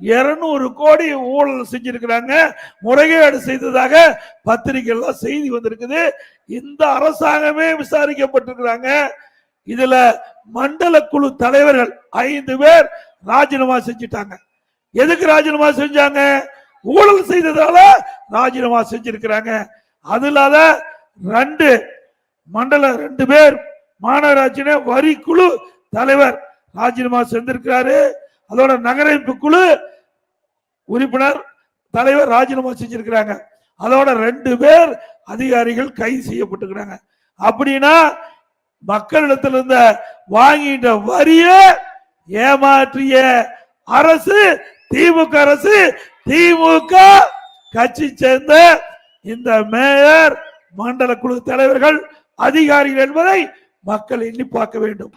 இருநூறு கோடி ஊழல் செஞ்சிருக்கிறாங்க. முறைகேடு செய்ததாக பத்திரிகைலாம் செய்தி வந்திருக்குது. இந்த அரசாங்கமே விசாரிக்கப்பட்டிருக்கிறாங்க. இதுல மண்டல குழு தலைவர்கள் ஐந்து பேர் ராஜினாமா செஞ்சிட்டாங்க. எதுக்கு ராஜினாமா செஞ்சாங்க? ஊழல் செய்ததால ராஜினாமா செஞ்சிருக்கிறாங்க. அது இல்லாத ரெண்டு மண்டல ரெண்டு பேர் மாநகராட்சியின வரி குழு தலைவர் ராஜினாமா செஞ்சிருக்கிறாரு. அதோட நகரமைப்பு குழு உறுப்பினர் தலைவர் ராஜினாமா செஞ்சிருக்கிறாங்க. அதோட ரெண்டு பேர் அதிகாரிகள் கைது செய்யப்பட்டிருக்கிறாங்க. அப்படின்னா மக்களிடத்தில் இருந்த வாங்கிட்ட வரிய ஏமாற்றிய அரசு திமுக அரசு திமுக கட்சி சேர்ந்த இந்த மேயர் மண்டல குழு தலைவர்கள் அதிகாரிகள் என்பதை மக்கள் எண்ணி பார்க்க வேண்டும்.